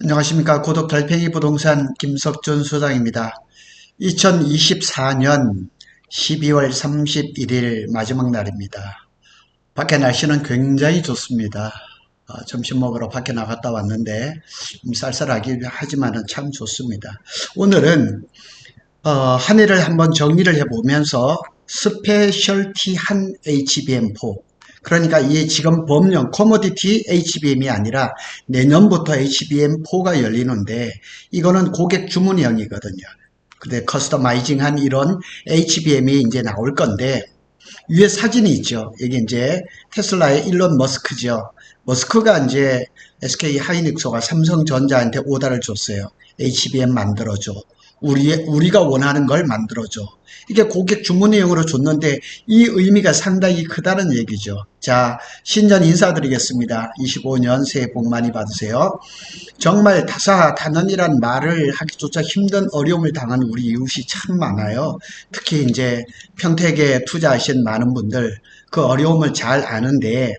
안녕하십니까. 고독 달팽이 부동산 김석준 소장입니다. 2024년 12월 31일 마지막 날입니다. 밖에 날씨는 굉장히 좋습니다. 어, 점심 먹으러 밖에 나갔다 왔는데 좀 쌀쌀하긴 하지만은 참 좋습니다. 오늘은 어, 한 해를 한번 정리를 해보면서 스페셜티한 HBM4 그러니까 이 지금 법령 코모디티 HBM이 아니라 내년부터 HBM4가 열리는데 이거는 고객 주문형이거든요. 근데 커스터마이징한 이런 HBM이 이제 나올 건데 위에 사진이 있죠. 이게 이제 테슬라의 일론 머스크죠. 머스크가 이제 SK 하이닉스가 삼성전자한테 오다를 줬어요. HBM 만들어줘. 우리, 우리가 원하는 걸 만들어줘. 이게 고객 주문형으로 줬는데 이 의미가 상당히 크다는 얘기죠. 자, 신년 인사드리겠습니다. 25년 새해 복 많이 받으세요. 정말 다사다난이란 말을 하기조차 힘든 어려움을 당한 우리 이웃이 참 많아요. 특히 이제 평택에 투자하신 많은 분들 그 어려움을 잘 아는데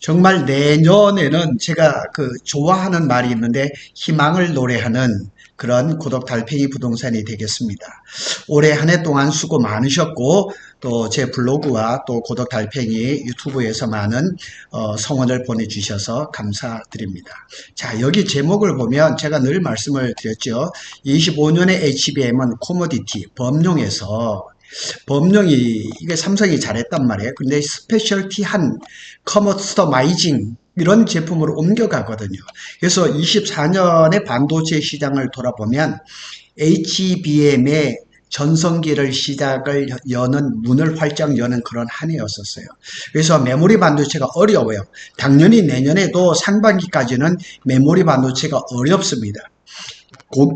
정말 내년에는 제가 그 좋아하는 말이 있는데 희망을 노래하는 그런 고독 달팽이 부동산이 되겠습니다. 올해 한 해 동안 수고 많으셨고 또 제 블로그와 또 고독 달팽이 유튜브에서 많은 어, 성원을 보내주셔서 감사드립니다. 자 여기 제목을 보면 제가 늘 말씀을 드렸죠. 25년의 HBM은 코모디티 범용에서 범령이 이게 삼성이 잘했단 말이에요. 근데 스페셜티한 커머스터마이징 이런 제품으로 옮겨가거든요. 그래서 24년의 반도체 시장을 돌아보면 HBM의 전성기를 시작을 여는 문을 활짝 여는 그런 한 해였었어요. 그래서 메모리 반도체가 어려워요. 당연히 내년에도 상반기까지는 메모리 반도체가 어렵습니다.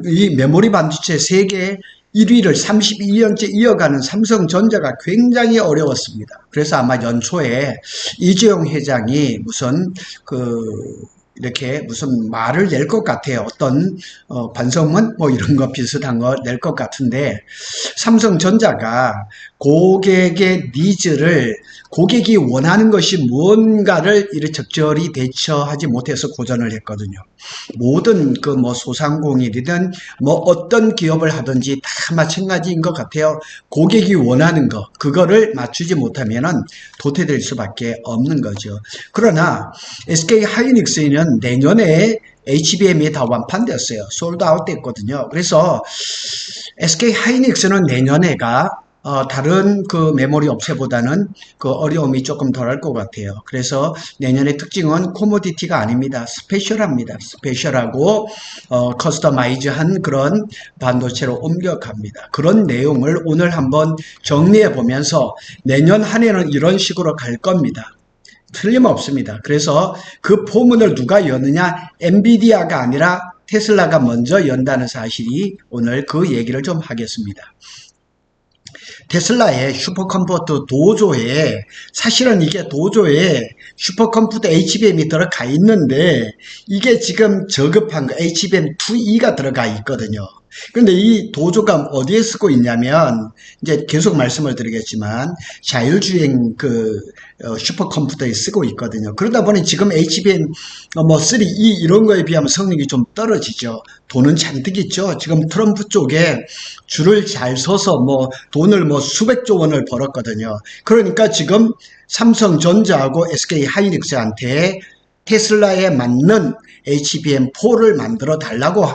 이 메모리 반도체 세계 1위를 32년째 이어가는 삼성전자가 굉장히 어려웠습니다. 그래서 아마 연초에 이재용 회장이 무슨 그 이렇게 무슨 말을 낼 것 같아요. 어떤 어, 반성문 뭐 이런 거 비슷한 거 낼 것 같은데 삼성전자가 고객의 니즈를 고객이 원하는 것이 무언가를 이렇게 적절히 대처하지 못해서 고전을 했거든요. 모든 그 뭐 소상공인이든 뭐 어떤 기업을 하든지 다 마찬가지인 것 같아요. 고객이 원하는 거 그거를 맞추지 못하면은 도태될 수밖에 없는 거죠. 그러나 SK 하이닉스는 내년에 HBM이 다 완판됐어요. 솔드아웃 됐거든요. 그래서 SK 하이닉스는 내년에가 어, 다른 그 메모리 업체보다는 그 어려움이 조금 덜할 것 같아요. 그래서 내년의 특징은 코모디티가 아닙니다. 스페셜합니다. 스페셜하고 어, 커스터마이즈한 그런 반도체로 옮겨갑니다. 그런 내용을 오늘 한번 정리해 보면서 내년 한 해는 이런 식으로 갈 겁니다. 틀림없습니다. 그래서 그 포문을 누가 여느냐? 엔비디아가 아니라 테슬라가 먼저 연다는 사실이 오늘 그 얘기를 좀 하겠습니다. 테슬라의 슈퍼컴퓨터 도조에 사실은 이게 도조에 슈퍼컴퓨터 HBM이 들어가 있는데 이게 지금 저급한 거 HBM2E가 들어가 있거든요. 근데 이 도조가 어디에 쓰고 있냐면 이제 계속 말씀을 드리겠지만 자율주행 그 어, 슈퍼컴퓨터에 쓰고 있거든요. 그러다 보니 지금 HBM 어, 뭐 3E 이런 거에 비하면 성능이 좀 떨어지죠. 돈은 잔뜩 있죠. 지금 트럼프 쪽에 줄을 잘 서서 뭐 돈을 뭐 수백조 원을 벌었거든요. 그러니까 지금 삼성전자하고 SK 하이닉스한테 테슬라에 맞는 HBM4를 만들어 달라고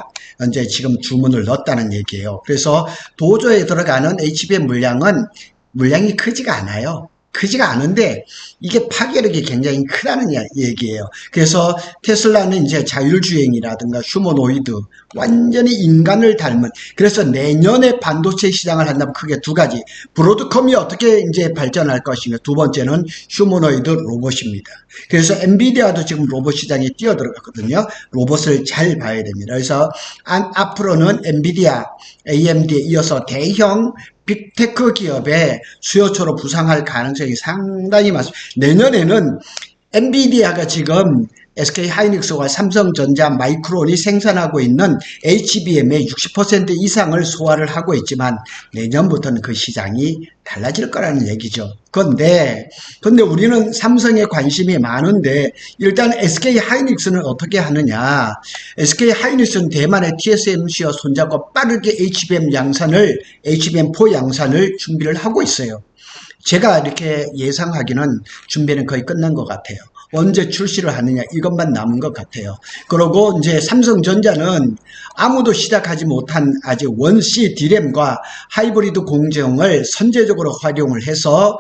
이제 지금 주문을 넣었다는 얘기예요. 그래서 도조에 들어가는 HBM 물량은 물량이 크지가 않아요. 크지가 않은데 이게 파괴력이 굉장히 크다는 얘기예요. 그래서 테슬라는 이제 자율주행이라든가 휴머노이드 완전히 인간을 닮은 그래서 내년에 반도체 시장을 한다면 크게 두 가지 브로드컴이 어떻게 이제 발전할 것인가 두 번째는 휴머노이드 로봇입니다. 그래서 엔비디아도 지금 로봇 시장에 뛰어들어갔거든요. 로봇을 잘 봐야 됩니다. 그래서 앞으로는 엔비디아, AMD에 이어서 대형 빅테크 기업의 수요처로 부상할 가능성이 상당히 많습니다. 내년에는 엔비디아가 지금 SK 하이닉스와 삼성전자 마이크론이 생산하고 있는 HBM의 60% 이상을 소화를 하고 있지만 내년부터는 그 시장이 달라질 거라는 얘기죠. 근데 근데 우리는 삼성에 관심이 많은데 일단 SK 하이닉스는 어떻게 하느냐? SK 하이닉스는 대만의 TSMC와 손잡고 빠르게 HBM 양산을 HBM4 양산을 준비를 하고 있어요. 제가 이렇게 예상하기는 준비는 거의 끝난 것 같아요. 언제 출시를 하느냐 이것만 남은 것 같아요. 그리고 이제 삼성전자는 아무도 시작하지 못한 아직 원C 디램과 하이브리드 공정을 선제적으로 활용을 해서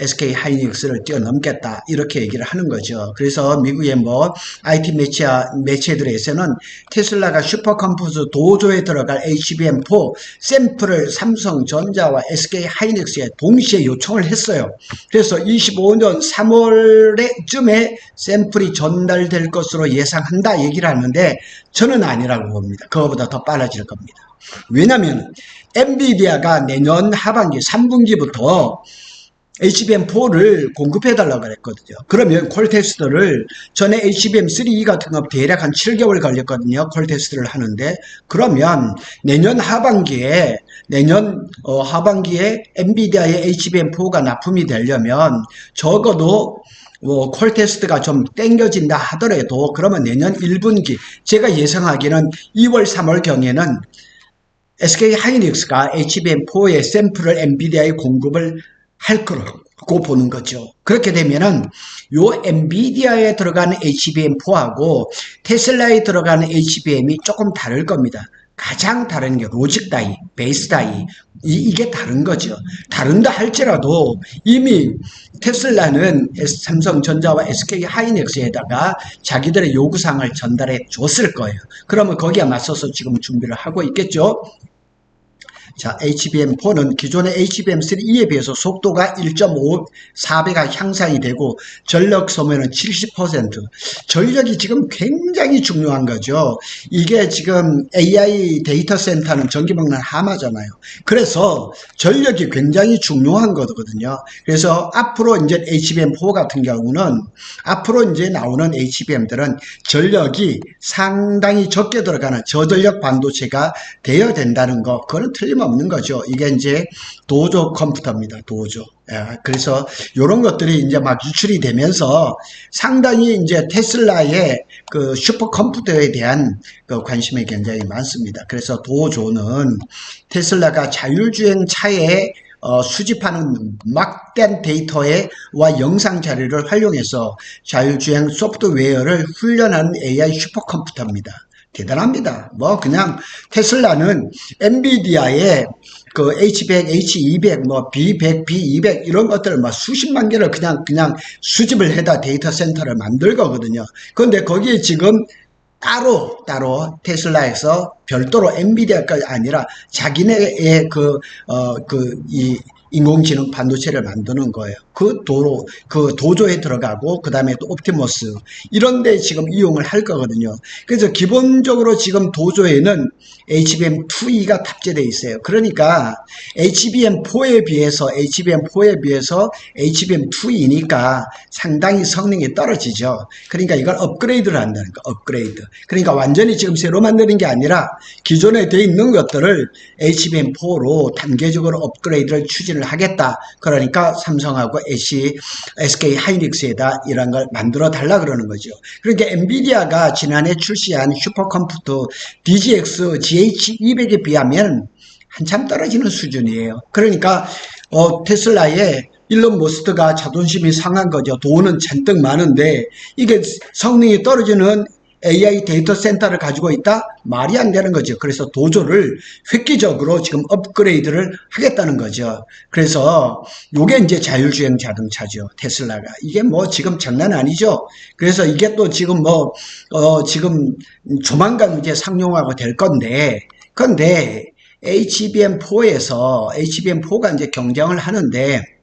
SK 하이닉스를 뛰어넘겠다 이렇게 얘기를 하는 거죠. 그래서 미국의 뭐 IT 매체 매체들에서는 테슬라가 슈퍼컴퓨터 도조에 들어갈 HBM4 샘플을 삼성전자와 SK 하이닉스에 동시에 요청을 했어요. 그래서 25년 3월에쯤에 샘플이 전달될 것으로 예상한다 얘기를 하는데 저는 아니라고 봅니다. 그거보다 더 빨라질 겁니다. 왜냐하면 엔비디아가 내년 하반기 3분기부터 HBM4를 공급해달라고 그랬거든요. 그러면 콜 테스트를 전에 HBM3 같은 거 대략 한 7개월 걸렸거든요. 콜 테스트를 하는데 그러면 내년 하반기에 내년 어, 하반기에 엔비디아의 HBM4가 납품이 되려면 적어도 뭐 콜 테스트가 좀 땡겨진다 하더라도 그러면 내년 1분기 제가 예상하기는 2월 3월 경에는 SK 하이닉스가 HBM4의 샘플을 엔비디아에 공급을 할 거라고 보는 거죠. 그렇게 되면은 요 엔비디아에 들어가는 HBM4하고 테슬라에 들어가는 HBM이 조금 다를 겁니다. 가장 다른 게 로직 다이, 베이스 다이 이, 게 다른 거죠. 다른다 할지라도 이미 테슬라는 삼성전자와 SK 하이닉스에다가 자기들의 요구사항을 전달해 줬을 거예요. 그러면 거기에 맞서서 지금 준비를 하고 있겠죠. 자, HBM4는 기존의 HBM3E에 비해서 속도가 1.5, 4배가 향상이 되고 전력 소모는 70%. 전력이 지금 굉장히 중요한 거죠. 이게 지금 AI 데이터 센터는 전기 먹는 하마잖아요. 그래서 전력이 굉장히 중요한 거거든요. 그래서 앞으로 이제 HBM4 같은 경우는 앞으로 이제 나오는 HBM들은 전력이 상당히 적게 들어가는 저전력 반도체가 되어야 된다는 거, 그거는 틀림없는 없는 거죠. 이게 이제 도조 컴퓨터입니다. 도조. 예, 그래서 이런 것들이 이제 막 유출이 되면서 상당히 이제 테슬라의 그 슈퍼컴퓨터에 대한 그 관심이 굉장히 많습니다. 그래서 도조는 테슬라가 자율주행 차에 어, 수집하는 막된 데이터와 영상 자료를 활용해서 자율주행 소프트웨어를 훈련하는 AI 슈퍼컴퓨터입니다. 대단합니다. 뭐 그냥 테슬라는 엔비디아의 그 H100, H200, 뭐 B100, B200 이런 것들을 막 수십만 개를 그냥 그냥 수집을 해다 데이터 센터를 만들 거거든요. 그런데 거기에 지금 따로 따로 테슬라에서 별도로 엔비디아가 아니라 자기네의 그 어 그 이 인공지능 반도체를 만드는 거예요. 그 도로, 그 도조에 들어가고, 그 다음에 또 옵티머스, 이런 데 지금 이용을 할 거거든요. 그래서 기본적으로 지금 도조에는 HBM2E가 탑재되어 있어요. 그러니까 HBM4에 비해서, HBM4에 비해서 HBM2E니까 상당히 성능이 떨어지죠. 그러니까 이걸 업그레이드를 한다는 거, 업그레이드. 그러니까 완전히 지금 새로 만드는 게 아니라 기존에 되어 있는 것들을 HBM4로 단계적으로 업그레이드를 추진을 하겠다. 그러니까 삼성하고 SK, SK 하이닉스에다 이런 걸 만들어 달라 그러는 거죠. 그러니까 엔비디아가 지난해 출시한 슈퍼컴퓨터 DGX GH200에 비하면 한참 떨어지는 수준이에요. 그러니까 어, 테슬라의 일론 머스크가 자존심이 상한 거죠. 돈은 잔뜩 많은데 이게 성능이 떨어지는 AI 데이터 센터를 가지고 있다? 말이 안 되는 거죠. 그래서 도조를 획기적으로 지금 업그레이드를 하겠다는 거죠. 그래서 요게 이제 자율주행 자동차죠. 테슬라가. 이게 뭐 지금 장난 아니죠. 그래서 이게 또 지금 뭐, 어, 지금 조만간 이제 상용화가 될 건데, 근데 HBM4에서, HBM4가 이제 경쟁을 하는데,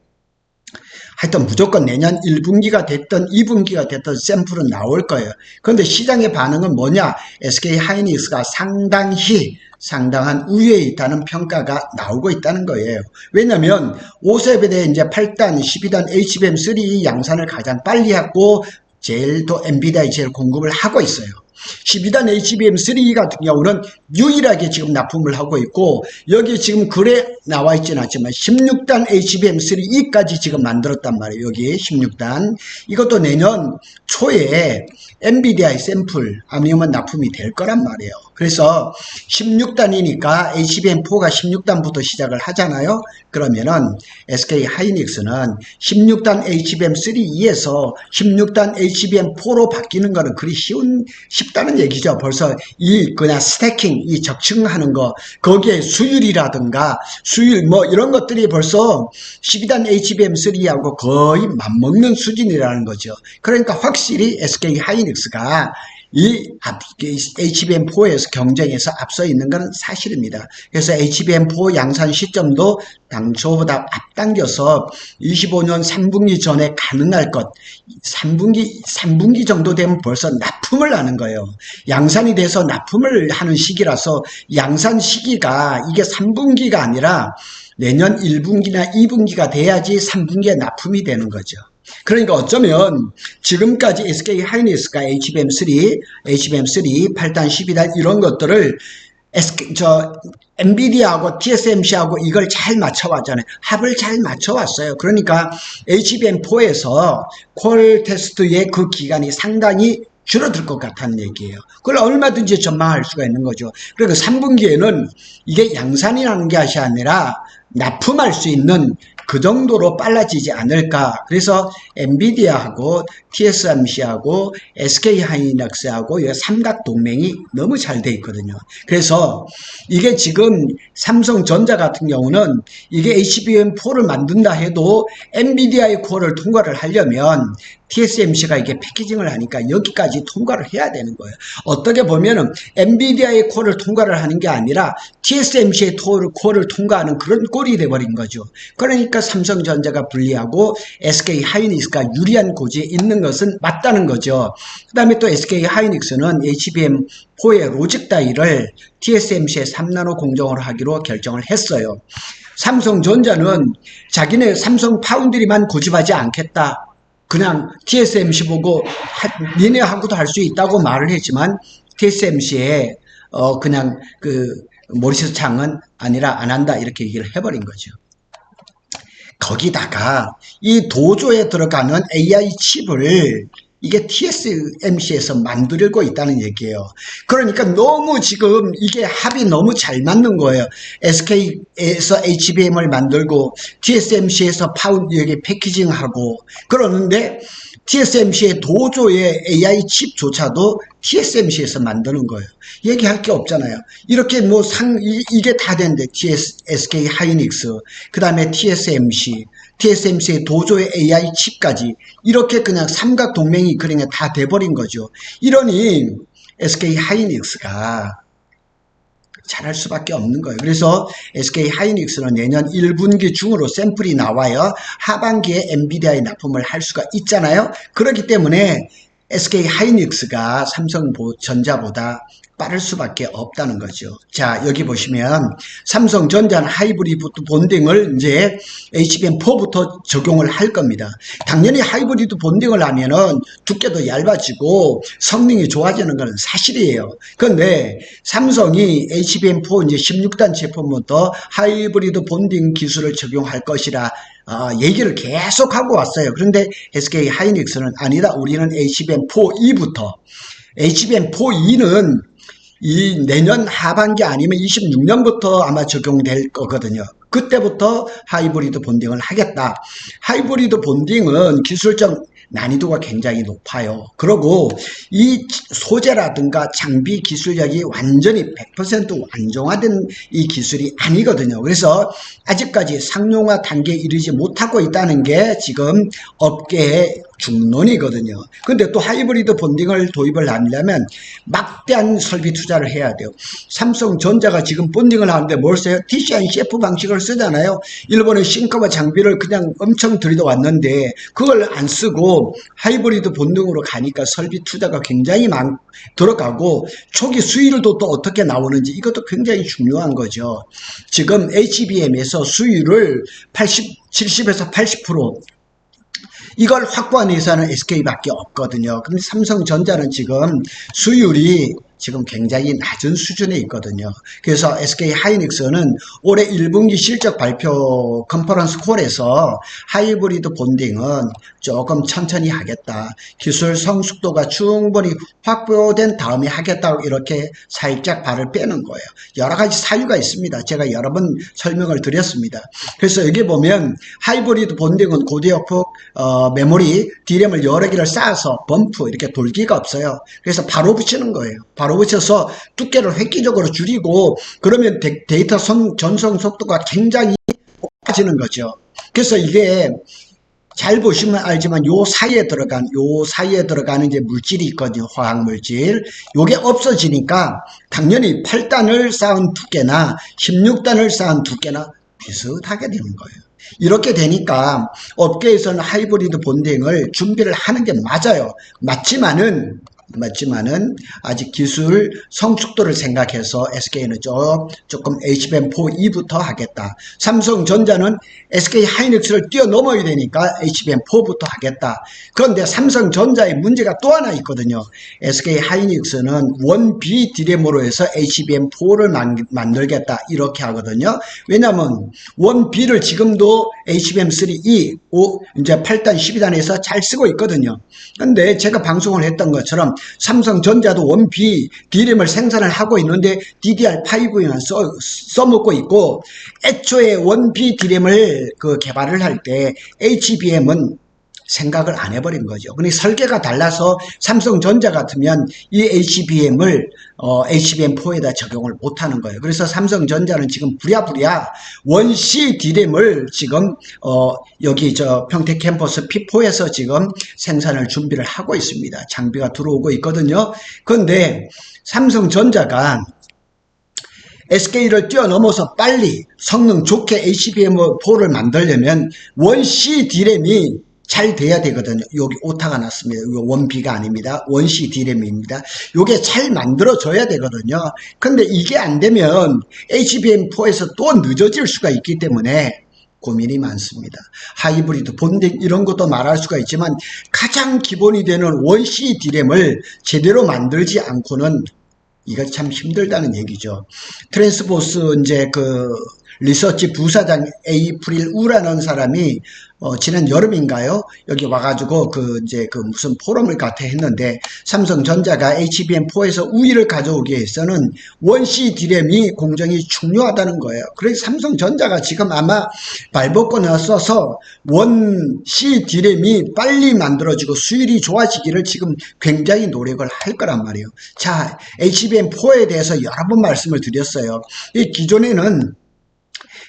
하여튼 무조건 내년 1분기가 됐던 2분기가 됐던 샘플은 나올 거예요. 그런데 시장의 반응은 뭐냐? SK 하이닉스가 상당히 상당한 우위에 있다는 평가가 나오고 있다는 거예요. 왜냐면 5세대 이제 8단, 12단 HBM3 양산을 가장 빨리 했고 제일 또 엔비디아에 제일 공급을 하고 있어요. 12단 HBM3 같은 경우는 유일하게 지금 납품을 하고 있고 여기 지금 글에 나와 있지는 않지만 16단 HBM3E까지 지금 만들었단 말이에요. 여기 16단 이것도 내년 초에 엔비디아의 샘플 아니면 납품이 될 거란 말이에요. 그래서 16단이니까 HBM4가 16단부터 시작을 하잖아요. 그러면은 SK 하이닉스는 16단 HBM3E에서 16단 HBM4로 바뀌는 거는 그리 쉬운 쉽다는 얘기죠. 벌써 이 그냥 스태킹 이 적층하는 거 거기에 수율이라든가 수율 뭐 이런 것들이 벌써 12단 HBM3하고 거의 맞먹는 수준이라는 거죠. 그러니까 확실히 SK 하이닉스가 이 HBM4에서 경쟁에서 앞서 있는 것은 사실입니다. 그래서 HBM4 양산 시점도 당초보다 앞당겨서 25년 3분기 전에 가능할 것 3분기 3분기 정도 되면 벌써 납품을 하는 거예요. 양산이 돼서 납품을 하는 시기라서 양산 시기가 이게 3분기가 아니라 내년 1분기나 2분기가 돼야지 3분기에 납품이 되는 거죠. 그러니까 어쩌면 지금까지 SK 하이닉스가 HBM3, HBM3, 8단, 12단 이런 것들을 SK, 저 엔비디아하고 TSMC하고 이걸 잘 맞춰왔잖아요. 합을 잘 맞춰왔어요. 그러니까 HBM4에서 콜 테스트의 그 기간이 상당히 줄어들 것 같다는 얘기예요. 그걸 얼마든지 전망할 수가 있는 거죠. 그리고 3분기에는 이게 양산이라는 게 아니라 납품할 수 있는 그 정도로 빨라지지 않을까. 그래서 엔비디아하고 TSMC하고 SK 하이닉스하고 이 삼각 동맹이 너무 잘 돼 있거든요. 그래서 이게 지금 삼성전자 같은 경우는 이게 HBM4를 만든다 해도 엔비디아의 코어를 통과를 하려면 TSMC가 이게 패키징을 하니까 여기까지 통과를 해야 되는 거예요. 어떻게 보면은 엔비디아의 코어를 통과를 하는 게 아니라 TSMC의 코어를 통과하는 그런 꼴이 돼버린 거죠. 그러니까 삼성전자가 불리하고 SK 하이닉스가 유리한 고지에 있는 것은 맞다는 거죠. 그 다음에 또 SK 하이닉스는 HBM4의 로직 다이를 TSMC의 3나노 공정으로 하기로 결정을 했어요. 삼성전자는 자기네 삼성 파운드리만 고집하지 않겠다. 그냥 TSMC 보고 하- 니네하고도 할 수 있다고 말을 했지만 TSMC에 어 그냥 그 모리스 창은 아니라 안 한다 이렇게 얘기를 해버린 거죠. 거기다가 이 도조에 들어가는 AI 칩을 이게 TSMC에서 만들고 있다는 얘기예요. 그러니까 너무 지금 이게 합이 너무 잘 맞는 거예요. SK에서 HBM을 만들고 TSMC에서 파운 여기 패키징하고 그러는데 TSMC의 도조의 AI 칩조차도 TSMC에서 만드는 거예요. 얘기할 게 없잖아요. 이렇게 뭐 상, 이, 이게 다 되는데 TS, SK 하이닉스, 그 다음에 TSMC, TSMC의 도조의 AI 칩까지 이렇게 그냥 삼각 동맹이 그냥 다 돼버린 거죠. 이러니 SK 하이닉스가 잘할 수밖에 없는 거예요. 그래서 SK 하이닉스는 내년 1분기 중으로 샘플이 나와요. 하반기에 엔비디아에 납품을 할 수가 있잖아요. 그렇기 때문에 SK 하이닉스가 삼성전자보다 빠를 수밖에 없다는 거죠. 자, 여기 보시면 삼성전자는 하이브리드 본딩을 이제 HBM4부터 적용을 할 겁니다. 당연히 하이브리드 본딩을 하면은 두께도 얇아지고 성능이 좋아지는 것은 사실이에요. 그런데 삼성이 HBM4 이제 16단 제품부터 하이브리드 본딩 기술을 적용할 것이라 어, 얘기를 계속 하고 왔어요. 그런데 SK 하이닉스는 아니다. 우리는 HBM4E부터 HBM4E는 이 내년 하반기 아니면 26년부터 아마 적용될 거거든요. 그때부터 하이브리드 본딩을 하겠다. 하이브리드 본딩은 기술적 난이도가 굉장히 높아요. 그리고 이 소재라든가 장비 기술력이 완전히 100% 완성화된 이 기술이 아니거든요. 그래서 아직까지 상용화 단계에 이르지 못하고 있다는 게 지금 업계의 중론이거든요. 근데 또 하이브리드 본딩을 도입을 하려면 막대한 설비 투자를 해야 돼요. 삼성전자가 지금 본딩을 하는데 뭘 써요? TCNCF 방식을 쓰잖아요. 일본의 싱크와 장비를 그냥 엄청 들여왔는데 그걸 안 쓰고 하이브리드 본딩으로 가니까 설비 투자가 굉장히 많 들어가고 초기 수율도 또 어떻게 나오는지 이것도 굉장히 중요한 거죠. 지금 HBM에서 수율을 80, 70에서 80% 이걸 확보한 회사는 SK밖에 없거든요. 근데 삼성전자는 지금 수율이 지금 굉장히 낮은 수준에 있거든요. 그래서 SK 하이닉스는 올해 1분기 실적 발표 컨퍼런스 콜에서 하이브리드 본딩은 조금 천천히 하겠다. 기술 성숙도가 충분히 확보된 다음에 하겠다고 이렇게 살짝 발을 빼는 거예요. 여러 가지 사유가 있습니다. 제가 여러 번 설명을 드렸습니다. 그래서 여기 보면 하이브리드 본딩은 고대역폭 어, 메모리 D램을 여러 개를 쌓아서 범프 이렇게 돌기가 없어요. 그래서 바로 붙이는 거예요. 바로 붙여서 두께를 획기적으로 줄이고 그러면 데, 데이터 선- 전송 속도가 굉장히 높아지는 거죠. 그래서 이게 잘 보시면 알지만 요 사이에 들어간 요 사이에 들어가는 이제 물질이 있거든요. 화학 물질. 요게 없어지니까 당연히 8단을 쌓은 두께나 16단을 쌓은 두께나 비슷하게 되는 거예요. 이렇게 되니까 업계에서는 하이브리드 본딩을 준비를 하는 게 맞아요. 맞지만은 맞지만은 아직 기술 성숙도를 생각해서 SK는 좀 조금 HBM4E부터 하겠다. 삼성전자는 SK 하이닉스를 뛰어넘어야 되니까 HBM4부터 하겠다. 그런데 삼성전자의 문제가 또 하나 있거든요. SK 하이닉스는 원B 디램으로 해서 HBM4를 만들겠다 이렇게 하거든요. 왜냐하면 원B를 지금도 HBM3E 오, 이제 8단 12단에서 잘 쓰고 있거든요. 근데 제가 방송을 했던 것처럼 삼성전자도 원비 D램을 생산을 하고 있는데 DDR5만 써, 써먹고 있고 애초에 원비 D램을 그 개발을 할 때 HBM은 생각을 안 해버린 거죠. 근데 설계가 달라서 삼성전자 같으면 이 HBM을 어, HBM4에다 적용을 못하는 거예요. 그래서 삼성전자는 지금 부랴부랴 원C D램을 지금 어, 여기 저 평택 캠퍼스 P4에서 지금 생산을 준비를 하고 있습니다. 장비가 들어오고 있거든요. 그런데 삼성전자가 SK를 뛰어넘어서 빨리 성능 좋게 HBM4를 만들려면 원C D램이 잘 돼야 되거든요. 여기 오타가 났습니다. 이거 원비가 아닙니다. 원C D램입니다. 이게 잘 만들어져야 되거든요. 근데 이게 안 되면 HBM4에서 또 늦어질 수가 있기 때문에 고민이 많습니다. 하이브리드, 본딩 이런 것도 말할 수가 있지만 가장 기본이 되는 원C D램을 제대로 만들지 않고는 이거 참 힘들다는 얘기죠. 트랜스보스 이제 그 리서치 부사장 에이프릴 우라는 사람이 어, 지난 여름인가요? 여기 와가지고 그 이제 그 무슨 포럼을 같아 했는데 삼성전자가 HBM4에서 우위를 가져오기 위해서는 원C D램이 공정이 중요하다는 거예요. 그래서 삼성전자가 지금 아마 발버권을 써서 원C D램이 빨리 만들어지고 수율이 좋아지기를 지금 굉장히 노력을 할 거란 말이에요. 자, HBM4에 대해서 여러 번 말씀을 드렸어요. 이 기존에는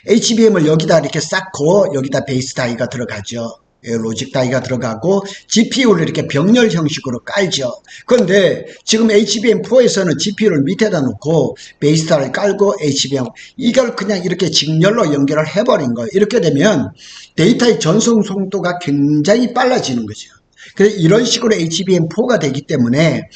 HBM을 여기다 이렇게 쌓고 여기다 베이스 다이가 들어가죠. 예, 로직 다이가 들어가고 GPU를 이렇게 병렬 형식으로 깔죠. 그런데 지금 HBM4에서는 GPU를 밑에다 놓고 베이스 다이를 깔고 HBM 이걸 그냥 이렇게 직렬로 연결을 해버린 거예요. 이렇게 되면 데이터의 전송 속도가 굉장히 빨라지는 거죠. 그래서 이런 식으로 HBM4가 되기 때문에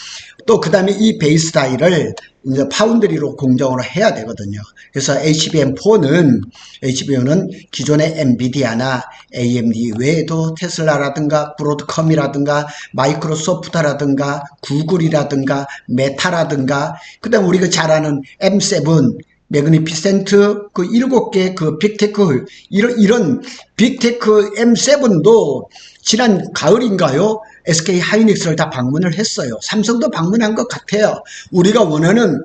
또 그 다음에 이 베이스 다이를 이제 파운드리로 공정으로 해야 되거든요. 그래서 HBM4는 HBM은 기존의 엔비디아나 AMD 외에도 테슬라라든가 브로드컴이라든가 마이크로소프트라든가 구글이라든가 메타라든가 그다음 우리가 잘 아는 M7 매그니피센트 그 일곱 개 그 빅테크 이런 이런 빅테크 M7도 지난 가을인가요? SK 하이닉스를 다 방문을 했어요. 삼성도 방문한 것 같아요. 우리가 원하는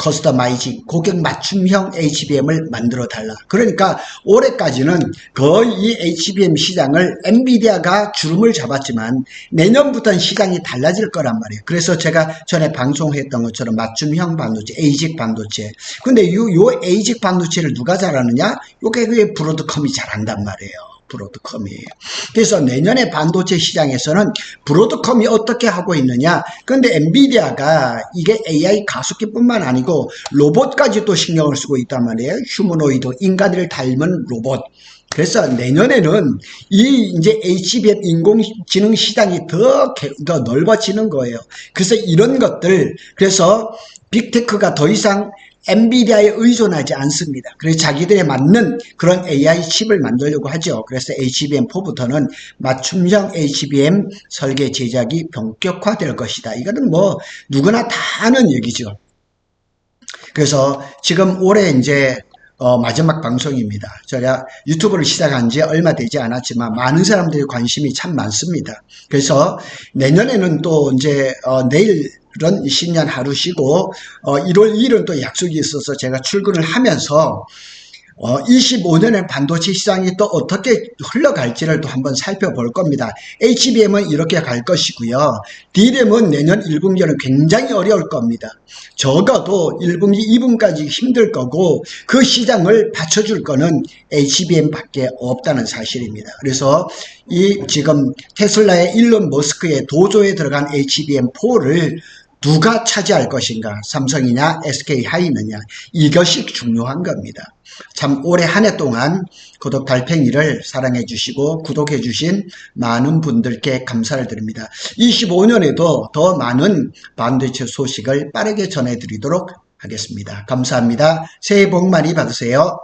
커스터마이징, 고객 맞춤형 HBM을 만들어 달라. 그러니까 올해까지는 거의 이 HBM 시장을 엔비디아가 주름을 잡았지만 내년부터는 시장이 달라질 거란 말이에요. 그래서 제가 전에 방송했던 것처럼 맞춤형 반도체, 에이직 반도체. 근데 요, 요 에이직 반도체를 누가 잘하느냐? 요게 그게 브로드컴이 잘한단 말이에요. 브로드컴이에요. 그래서 내년에 반도체 시장에서는 브로드컴이 어떻게 하고 있느냐? 근데 엔비디아가 이게 AI 가속기뿐만 아니고 로봇까지도 신경을 쓰고 있단 말이에요. 휴머노이드, 인간을 닮은 로봇. 그래서 내년에는 이 이제 HBM 인공지능 시장이 더, 개- 더 넓어지는 거예요. 그래서 이런 것들, 그래서 빅테크가 더 이상 엔비디아에 의존하지 않습니다. 그래서 자기들에 맞는 그런 AI 칩을 만들려고 하죠. 그래서 HBM4부터는 맞춤형 HBM 설계 제작이 본격화될 것이다. 이거는 뭐 누구나 다 아는 얘기죠. 그래서 지금 올해 이제 어, 마지막 방송입니다. 제가 유튜브를 시작한 지 얼마 되지 않았지만 많은 사람들이 관심이 참 많습니다. 그래서 내년에는 또 이제 어, 내일 은 신년 하루 쉬고 어, 1월 2일은 또 약속이 있어서 제가 출근을 하면서 어, 25년의 반도체 시장이 또 어떻게 흘러갈지를 또 한번 살펴볼 겁니다. HBM은 이렇게 갈 것이고요. D램은 내년 1분기에는 굉장히 어려울 겁니다. 적어도 1분기, 2분까지 힘들 거고 그 시장을 받쳐줄 거는 HBM 밖에 없다는 사실입니다. 그래서 이 지금 테슬라의 일론 머스크의 도조에 들어간 HBM4를 누가 차지할 것인가? 삼성이냐, SK 하이느냐? 이것이 중요한 겁니다. 참 올해 한 해 동안 구독 달팽이를 사랑해 주시고 구독해 주신 많은 분들께 감사를 드립니다. 25년에도 더 많은 반도체 소식을 빠르게 전해 드리도록 하겠습니다. 감사합니다. 새해 복 많이 받으세요.